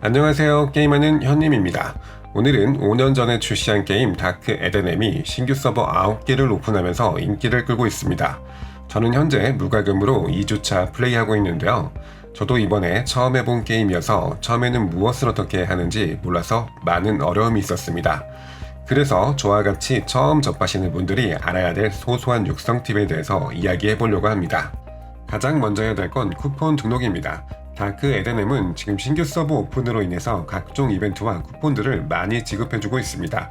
안녕하세요. 게임하는 현님입니다. 오늘은 5년 전에 출시한 게임 다크 에덴엠이 신규 서버 9개를 오픈하면서 인기를 끌고 있습니다. 저는 현재 무과금으로 2주차 플레이하고 있는데요. 저도 이번에 처음 해본 게임이어서 처음에는 무엇을 어떻게 하는지 몰라서 많은 어려움이 있었습니다. 그래서 저와 같이 처음 접하시는 분들이 알아야 될 소소한 육성 팁에 대해서 이야기해 보려고 합니다. 가장 먼저 해야 될 건 쿠폰 등록입니다. 다크 에덴엠은 지금 신규 서버 오픈으로 인해서 각종 이벤트와 쿠폰들을 많이 지급해주고 있습니다.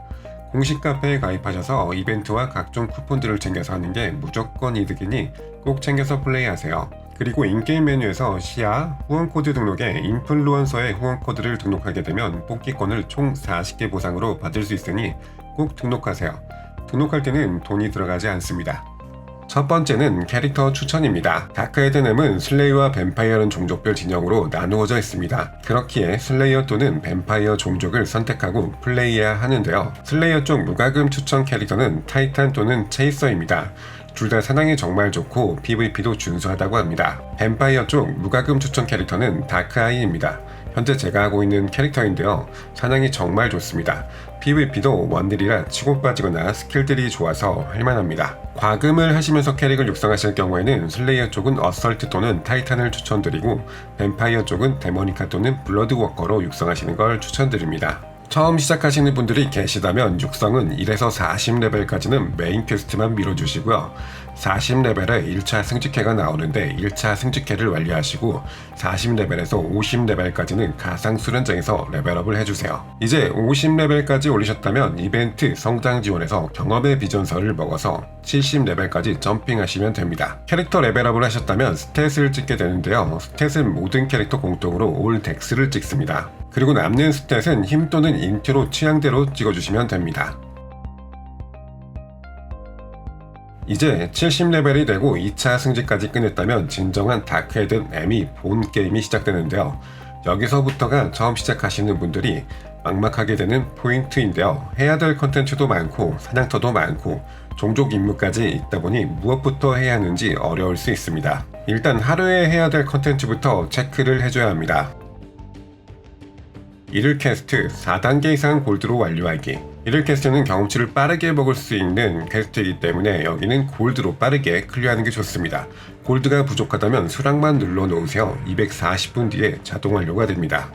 공식 카페에 가입하셔서 이벤트와 각종 쿠폰들을 챙겨서 하는 게 무조건 이득이니 꼭 챙겨서 플레이하세요. 그리고 인게임 메뉴에서 시야, 후원 코드 등록에 인플루언서의 후원 코드를 등록하게 되면 뽑기권을 총 40개 보상으로 받을 수 있으니 꼭 등록하세요. 등록할 때는 돈이 들어가지 않습니다. 첫 번째는 캐릭터 추천입니다. 다크 에덴엠은 슬레이어와 뱀파이어는 종족별 진영으로 나누어져 있습니다. 그렇기에 슬레이어 또는 뱀파이어 종족을 선택하고 플레이해야 하는데요. 슬레이어 쪽 무과금 추천 캐릭터는 타이탄 또는 체이서입니다. 둘다 사냥이 정말 좋고 PVP도 준수하다고 합니다. 뱀파이어 쪽 무과금 추천 캐릭터는 다크아이입니다. 현재 제가 하고 있는 캐릭터인데요. 사냥이 정말 좋습니다. PVP도 원딜이라 치고 빠지거나 스킬들이 좋아서 할만합니다. 과금을 하시면서 캐릭을 육성하실 경우에는 슬레이어 쪽은 어설트 또는 타이탄을 추천드리고 뱀파이어 쪽은 데모니카 또는 블러드워커로 육성하시는 걸 추천드립니다. 처음 시작하시는 분들이 계시다면 육성은 1에서 40레벨까지는 메인 퀘스트만 밀어주시고요. 40레벨에 1차 승직회가 나오는데 1차 승직회를 완료하시고 40레벨에서 50레벨까지는 가상 수련장에서 레벨업을 해주세요. 이제 50레벨까지 올리셨다면 이벤트 성장 지원에서 경험의 비전서를 먹어서 70레벨까지 점핑하시면 됩니다. 캐릭터 레벨업을 하셨다면 스탯을 찍게 되는데요. 스탯은 모든 캐릭터 공통으로 올 덱스를 찍습니다. 그리고 남는 스탯은 힘 또는 인트로 취향대로 찍어주시면 됩니다. 이제 70레벨이 되고 2차 승지까지 끝냈다면 진정한 다크헤드 M이 본 게임이 시작되는데요. 여기서부터가 처음 시작하시는 분들이 막막하게 되는 포인트인데요. 해야 될 컨텐츠도 많고 사냥터도 많고 종족 임무까지 있다 보니 무엇부터 해야 하는지 어려울 수 있습니다. 일단 하루에 해야 될 컨텐츠부터 체크를 해줘야 합니다. 이를 캐스트 4단계 이상 골드로 완료하기. 이를 캐스트는 경험치를 빠르게 먹을 수 있는 퀘스트이기 때문에 여기는 골드로 빠르게 클리어하는 게 좋습니다. 골드가 부족하다면 수락만 눌러 놓으세요. 240분 뒤에 자동 완료가 됩니다.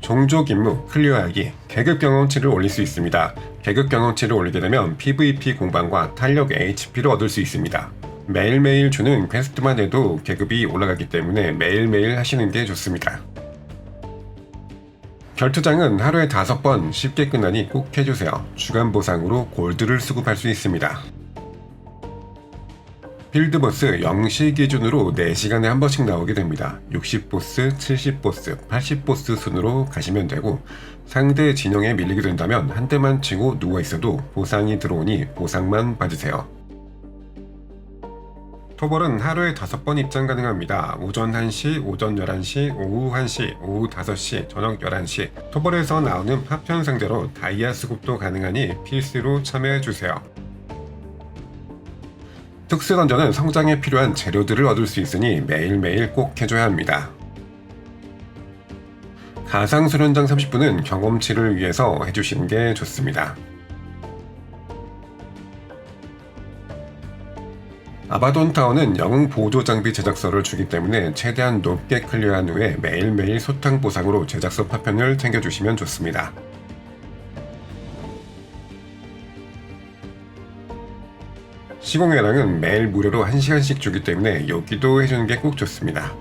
종족 임무 클리어하기 계급 경험치를 올릴 수 있습니다. 계급 경험치를 올리게 되면 PVP 공방과 탄력 HP를 얻을 수 있습니다. 매일매일 주는 퀘스트만 해도 계급이 올라가기 때문에 매일매일 하시는 게 좋습니다. 결투장은 하루에 다섯 번 쉽게 끝나니 꼭 해주세요. 주간 보상으로 골드를 수급할 수 있습니다. 필드보스 0시 기준으로 4시간에 한 번씩 나오게 됩니다. 60보스, 70보스, 80보스 순으로 가시면 되고 상대 진영에 밀리게 된다면 한 대만 치고 누워있어도 보상이 들어오니 보상만 받으세요. 토벌은 하루에 5번 입장 가능합니다. 오전 1시, 오전 11시, 오후 1시, 오후 5시, 저녁 11시. 토벌에서 나오는 파편 상대로 다이아 수급도 가능하니 필수로 참여해주세요. 특수 던전은 성장에 필요한 재료들을 얻을 수 있으니 매일매일 꼭 해줘야 합니다. 가상 수련장 30분은 경험치를 위해서 해주시는 게 좋습니다. 아바돈 타워는 영웅 보조 장비 제작서를 주기 때문에 최대한 높게 클리어한 후에 매일매일 소탕 보상으로 제작서 파편을 챙겨주시면 좋습니다. 시공회랑은 매일 무료로 1시간씩 주기 때문에 여기도 해주는 게 꼭 좋습니다.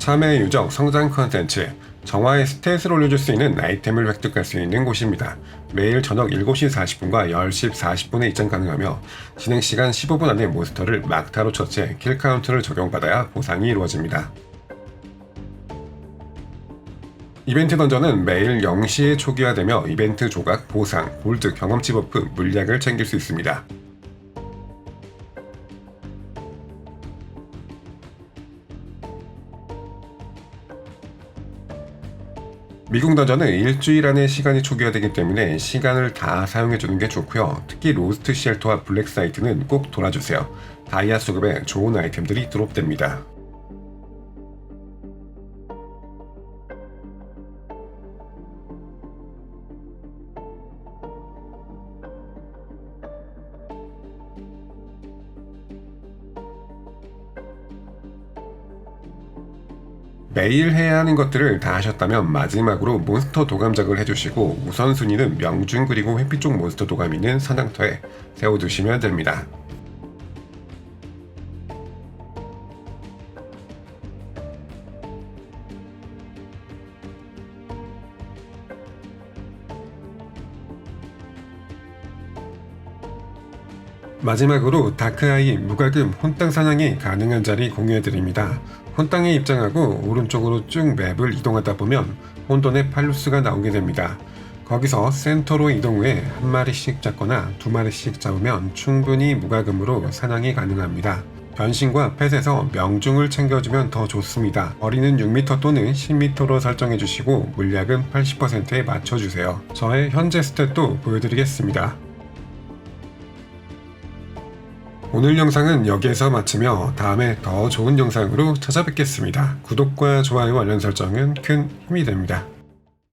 참여 유적 성장 컨텐츠 정화의 스탯을 올려줄 수 있는 아이템을 획득할 수 있는 곳입니다. 매일 저녁 7시 40분과 10시 40분에 입장 가능하며 진행 시간 15분 안에 몬스터를 막타로 처치해 킬 카운트를 적용받아야 보상이 이루어집니다. 이벤트 던전은 매일 0시에 초기화되며 이벤트 조각, 보상, 골드, 경험치 버프, 물약을 챙길 수 있습니다. 미국 던전은 일주일 안에 시간이 초기화되기 때문에 시간을 다 사용해주는 게 좋고요. 특히 로스트 쉘터와 블랙 사이트는 꼭 돌아주세요. 다이아 수급에 좋은 아이템들이 드롭됩니다. 매일 해야 하는 것들을 다 하셨다면 마지막으로 몬스터 도감 작을 해주시고 우선순위는 명중 그리고 회피 쪽 몬스터 도감 있는 사냥터에 세워두시면 됩니다. 마지막으로 다크아이 무과금 혼땅 사냥이 가능한 자리 공유해드립니다. 혼땅에 입장하고 오른쪽으로 쭉 맵을 이동하다 보면 혼돈의 팔루스가 나오게 됩니다. 거기서 센터로 이동 후에 한 마리씩 잡거나 두 마리씩 잡으면 충분히 무과금으로 사냥이 가능합니다. 변신과 펫에서 명중을 챙겨주면 더 좋습니다. 거리는 6m 또는 10m로 설정해주시고 물약은 80%에 맞춰주세요. 저의 현재 스탯도 보여드리겠습니다. 오늘 영상은 여기에서 마치며 다음에 더 좋은 영상으로 찾아뵙겠습니다. 구독과 좋아요 알림 설정은 큰 힘이 됩니다.